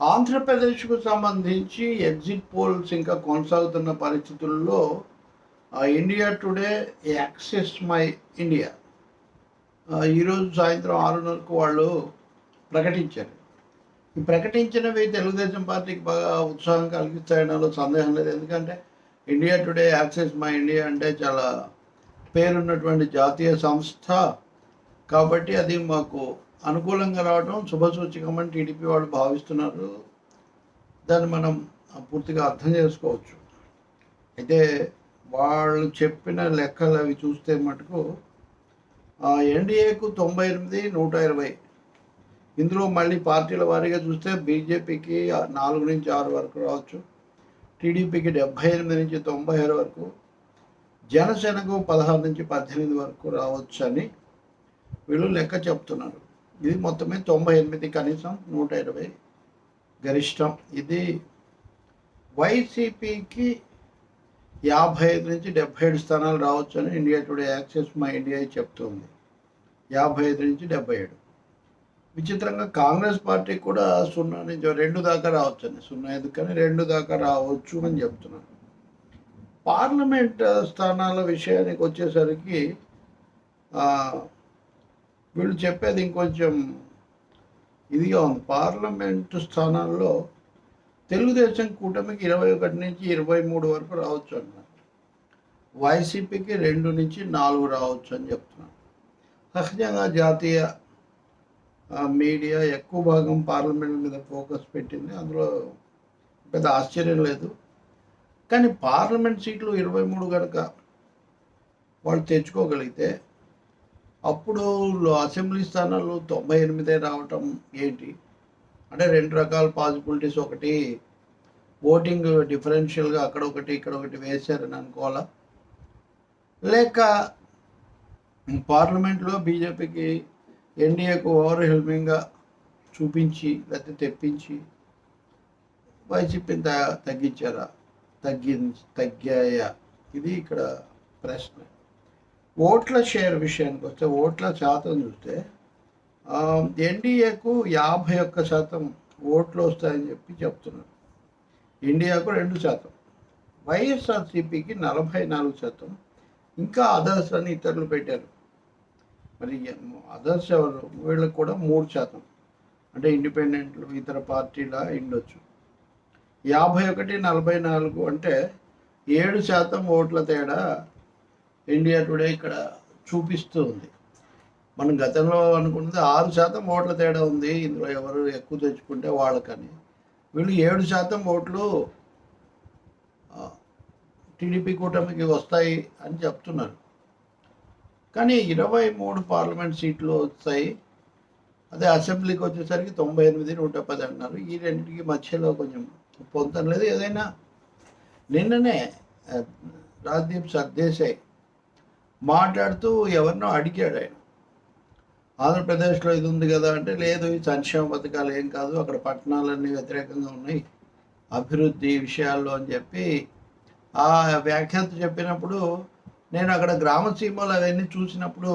ఆంధ్రప్రదేశ్కు సంబంధించి exit polls ఇంకా కొనసాగుతున్న పరిస్థితుల్లో ఆ, India today axis my India. ఈరోజు సాయంత్రం ఆరున్నరకు వాళ్ళు ప్రకటించారు. ఈ ప్రకటించినవి తెలుగుదేశం పార్టీకి బాగా ఉత్సాహం కలిగిస్తాయనలో సందేహం లేదు. ఎందుకంటే India today axis my India అంటే చాలా పేరున్నటువంటి జాతీయ సంస్థ. కాబట్టి అది మాకు అనుకూలంగా రావడం శుభసూచకమని టీడీపీ వాళ్ళు భావిస్తున్నారు. దాన్ని మనం పూర్తిగా అర్థం చేసుకోవచ్చు. అయితే వాళ్ళు చెప్పిన లెక్కలు అవి చూస్తే మటుకు ఎన్డీఏకు తొంభై ఎనిమిది నూట ఇరవై. ఇందులో మళ్ళీ పార్టీల వారీగా చూస్తే బీజేపీకి నాలుగు నుంచి ఆరు వరకు రావచ్చు. టీడీపీకి డెబ్బై ఎనిమిది నుంచి తొంభై ఆరు వరకు. జనసేనకు పదహారు నుంచి పద్దెనిమిది వరకు రావచ్చు అని వీళ్ళు లెక్క చెప్తున్నారు. ఇది మొత్తమే తొంభై ఎనిమిది కనీసం నూట ఇరవై గరిష్టం. ఇది వైసీపీకి యాభై ఐదు నుంచి డెబ్బై ఏడు స్థానాలు రావచ్చు అని India today axis my India చెప్తుంది. యాభై ఐదు నుంచి డెబ్బై ఏడు. విచిత్రంగా కాంగ్రెస్ పార్టీ కూడా సున్నా నుంచి రెండు దాకా రావచ్చు అని సున్నా ఐదు కానీ రెండు దాకా రావచ్చు అని చెప్తున్నాను పార్లమెంట్ స్థానాల విషయానికి వచ్చేసరికి వీళ్ళు చెప్పేది ఇంకొంచెం ఇదిగా ఉంది. పార్లమెంట్ స్థానాల్లో తెలుగుదేశం కూటమికి ఇరవై ఒకటి నుంచి ఇరవై మూడు వరకు రావచ్చు అన్నారు. వైసీపీకి రెండు నుంచి నాలుగు రావచ్చు అని చెప్తున్నారు. సహజంగా జాతీయ మీడియా ఎక్కువ భాగం పార్లమెంట్ మీద ఫోకస్ పెట్టింది. అందులో పెద్ద ఆశ్చర్యం లేదు. కానీ పార్లమెంట్ సీట్లు ఇరవై మూడు కనుక వాళ్ళు తెచ్చుకోగలిగితే అప్పుడు అసెంబ్లీ స్థానాలు తొంభై ఎనిమిదే రావటం ఏంటి? అంటే రెండు రకాల పాసిబిలిటీస్ ఒకటి ఓటింగ్ డిఫరెన్షియల్గా అక్కడ ఒకటి ఇక్కడ ఒకటి వేశారని అనుకోవాలా? లేక పార్లమెంట్లో బీజేపీకి ఎన్డీఏకు ఓవర్ హెల్మింగ్గా చూపించి లేకపోతే తెప్పించి వైసీపీని త తగ్గించారా? తగ్గి తగ్గాయా? ఇది ఇక్కడ ప్రశ్న. ఓట్ల షేర్ విషయానికి వస్తే ఓట్ల శాతం చూస్తే ఎన్డీఏకు యాభై ఒక్క శాతం ఓట్లు వస్తాయని చెప్పి చెప్తున్నారు. ఇండియాకు రెండు శాతం. వైఎస్ఆర్సీపీకి నలభై నాలుగు శాతం. ఇంకా అదర్స్ అని ఇతరులు పెట్టారు. మరి అదర్స్ ఎవరు? వీళ్ళకి కూడా మూడు శాతం. అంటే ఇండిపెండెంట్లు ఇతర పార్టీల ఉండొచ్చు. యాభై ఒకటి నలభై నాలుగు అంటే ఏడు శాతం ఓట్ల తేడా ఇండియా టుడే ఇక్కడ చూపిస్తూ ఉంది. మనం గతంలో అనుకున్నది ఆరు శాతం ఓట్ల తేడా ఉంది. ఇందులో ఎవరు ఎక్కువ తెచ్చుకుంటే వాళ్ళకని. వీళ్ళు ఏడు శాతం ఓట్లు టీడీపీ కూటమికి వస్తాయి అని చెప్తున్నారు. కానీ ఇరవై మూడు పార్లమెంట్ సీట్లు వస్తాయి. అదే అసెంబ్లీకి వచ్చేసరికి తొంభై ఎనిమిది నూట పది అన్నారు ఈ రెండింటికి మధ్యలో కొంచెం పొందడం లేదు. ఏదైనా నిన్ననే రాజ్దీప్ సర్దేశాయ్. మాట్లాడుతూ ఎవరినో అడిగాడు ఆయన. ఆంధ్రప్రదేశ్లో ఇది ఉంది కదా అంటే లేదు ఈ సంక్షేమ పథకాలు ఏం కాదు అక్కడ పట్టణాలన్నీ వ్యతిరేకంగా ఉన్నాయి అభివృద్ధి విషయాల్లో అని చెప్పి ఆ వ్యాఖ్యాత చెప్పినప్పుడు నేను అక్కడ గ్రామ సీమలు అవన్నీ చూసినప్పుడు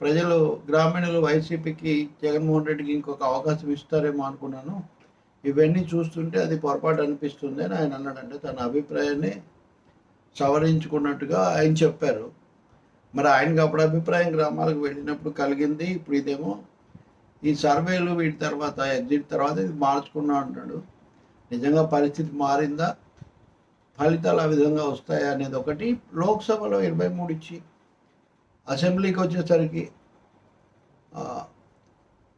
ప్రజలు గ్రామీణులు వైసీపీకి జగన్మోహన్ రెడ్డికి ఇంకొక అవకాశం ఇస్తారేమో అనుకున్నాను. ఇవన్నీ చూస్తుంటే అది పొరపాటు అనిపిస్తుంది అని ఆయన అన్నాడంటే తన అభిప్రాయాన్ని సవరించుకున్నట్టుగా ఆయన చెప్పారు. మరి ఆయనకి అప్పుడు అభిప్రాయం గ్రామాలకు వెళ్ళినప్పుడు కలిగింది. ఇప్పుడు ఇదేమో ఈ సర్వేలు వీటి తర్వాత ఎగ్జిట్ తర్వాత ఇది మార్చుకున్నా అంటాడు. నిజంగా పరిస్థితి మారిందా? ఫలితాలు ఆ విధంగా వస్తాయా అనేది ఒకటి. లోక్సభలో ఇరవై మూడు ఇచ్చి అసెంబ్లీకి వచ్చేసరికి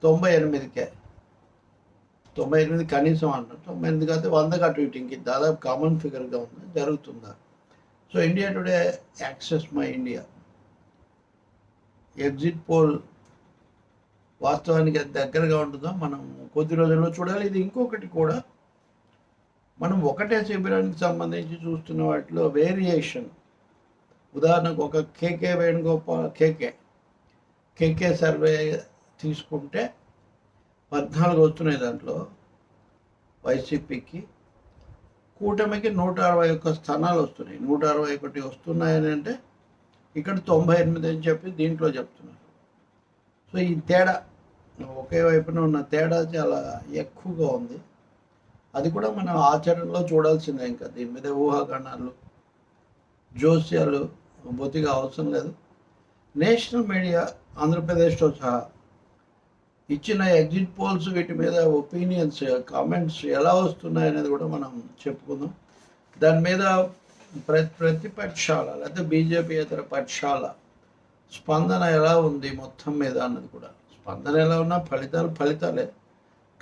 తొంభై ఎనిమిదికే. తొంభై ఎనిమిది కనీసం అంటారు. తొంభై ఎనిమిది కాదు వందకు అటు ఇటు ఇంక దాదాపు కామన్ ఫిగర్గా ఉంది. జరుగుతుందా? So India today axis my India. Exit poll వాస్తవానికి అది దగ్గరగా ఉంటుందో మనం కొద్ది రోజుల్లో చూడాలి. ఇది ఇంకొకటి కూడా మనం ఒకటే శిబిరానికి సంబంధించి చూస్తున్న వాటిలో వేరియేషన్. ఉదాహరణకు ఒక KK Venugopal KK KK survey తీసుకుంటే పద్నాలుగు వస్తున్నాయి దాంట్లో వైసీపీకి. కూటమికి నూట అరవై ఒక్క స్థానాలు వస్తున్నాయి. నూట అరవై ఒకటి వస్తున్నాయని అంటే ఇక్కడ తొంభై ఎనిమిది అని చెప్పి దీంట్లో చెప్తున్నారు. సో ఈ తేడా ఒకే వైపున ఉన్న తేడా చాలా ఎక్కువగా ఉంది. అది కూడా మనం ఆచరణలో చూడాల్సిందే ఇంకా. దీని మీద ఊహాగానాలు జోస్యాలు బొత్తిగా అవసరం లేదు. నేషనల్ మీడియా ఆంధ్రప్రదేశ్తో సహా ఇచ్చిన ఎగ్జిట్ పోల్స్ వీటి మీద ఒపీనియన్స్ కామెంట్స్ ఎలా వస్తున్నాయి అనేది కూడా మనం చెప్పుకుందాం. దాని మీద ప్రతి ప్రతిపక్షాల లేకపోతే బీజేపీ ఇతర పక్షాల స్పందన ఎలా ఉంది మొత్తం మీద అన్నది కూడా. స్పందన ఎలా ఉన్నా ఫలితాలు ఫలితాలే.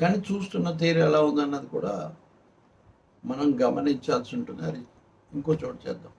కానీ చూస్తున్న తీరు ఎలా ఉందన్నది కూడా మనం గమనించాల్సి ఉంటుంది. అది ఇంకో చోటు చేద్దాం.